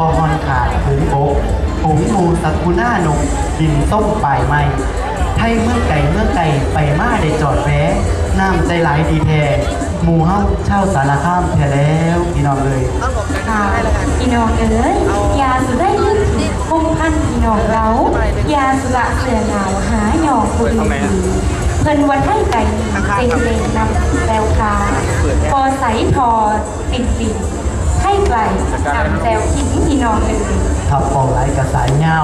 อฮอนขาดถึงอกปุ๋งมูสักุน่านกดินส้มปลายไม้ไทยเมื่อไก่เมื่อไก่ไปมาได้จอดแวะน้ำใจหลายดีแท้หมู่เฮาเช่าสารข้ามแท้แล้วพี่น้องเลยค่ะพี่น้องเอ๋ยยาสุดได้ลึกคงพันพี่น้องเรายาสุระเสือหนาวหาหยอกบุรีเพิ่นวันให้ไก่เจงเจงนำแววคาพอใสทอปิ่นปิ่น ให้ไกลนำแซวขิงพี่น้องเอ๋ยขับออกไหลกระสายเงา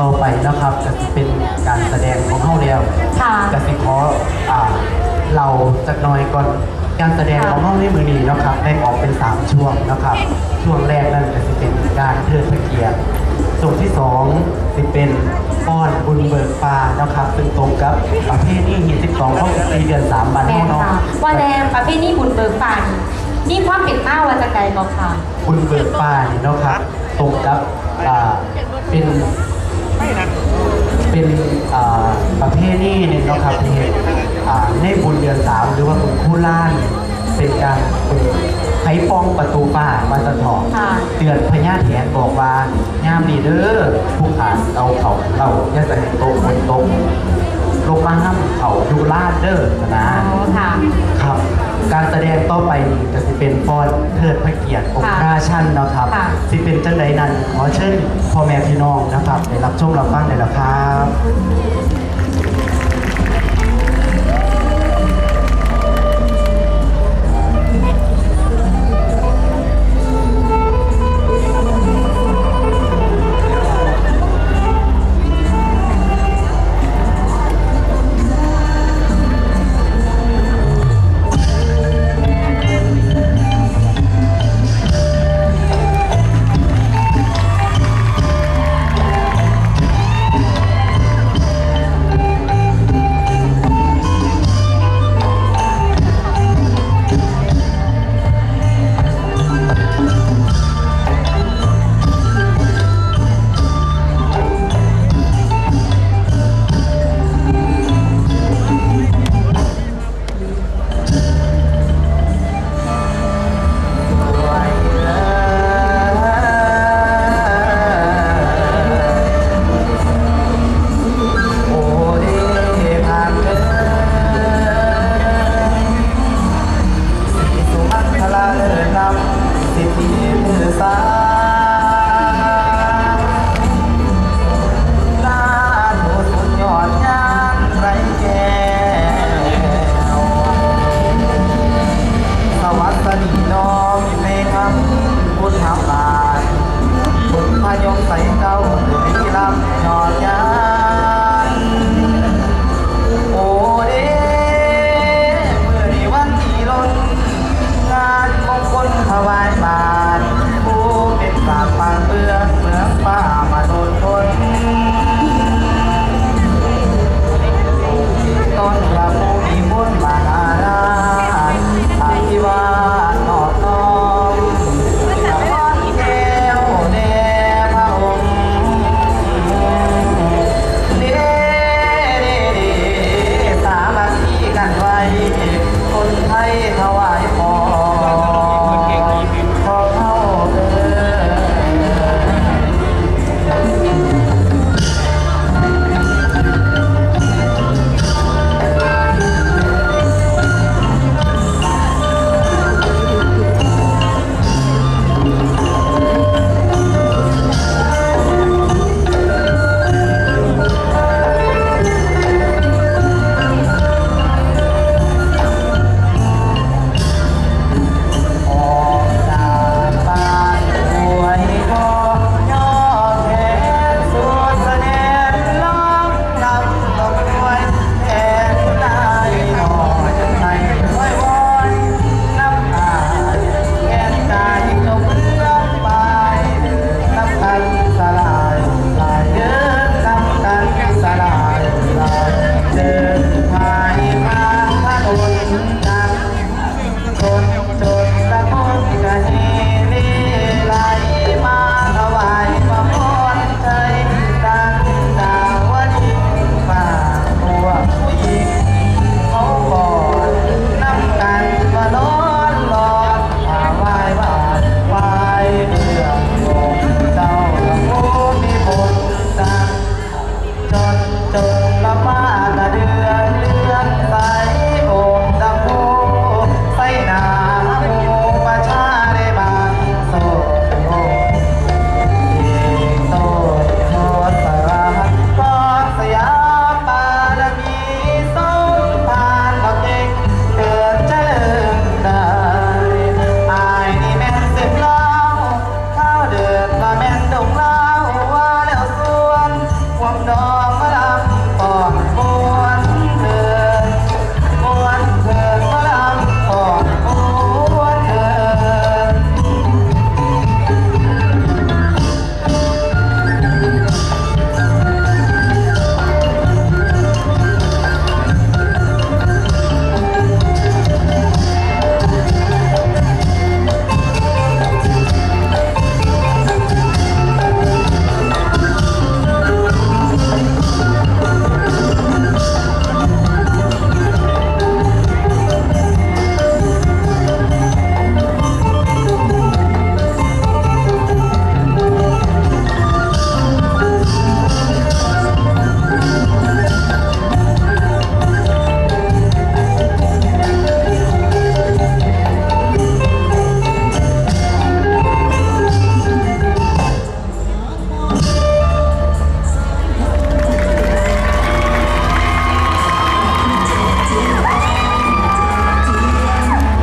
ต่อไปนะครับจะเป็นการแสดงของเฮาแล้วค่ะ จะสิขออ่าเราจักหน่อยก่อนการแสดงของเฮาในมือนี้นะครับแบ่งออกเป็น 3 ช่วงนะครับ ช่วงแรกนั่นก็จะเป็นการเทิดพระเกียรติช่วงที่2จะเป็นป้อนบุญเบิกฟ้านะครับซึ่งตรงกับประเภทนี้หิน12ของปีเดือน3บันแม่เฮานเนาะ ค่ะว่าแดงประเภทนี้บุญเบิกปาน นี่ความเป็นมาว่าจะไกลบอกค่ะบุญเบิกฟ้านี่เนาะครับตรงกับอ่าเป็นเป็นอ่าประเภทนี้เนี่ยเนาะครับที่อ่าในบุญเดือนสามหรือว่าบุญคู่ล้าน เป็นการเปิดไขปองประตูป่ามาสะทองค่ะ เตือนพญาแถนบอกว่ายามดีเด้อผู้ขาเราเขาเราอย่าจะให้โตกคนตกลงมาห้ามเขาดูลาดเด้อนะ อ๋อค่ะ ครับ การแสดงต่อไปนี่ก็จะเป็นฟ้อนเทิดพระเกียรติองค์ค่ะพระชันเนาะครับ ค่ะ สิเป็นจังใดนั้นขอเชิญพ่อแม่พี่น้องนะครับได้รับชมรับฟังได้แล้วครับ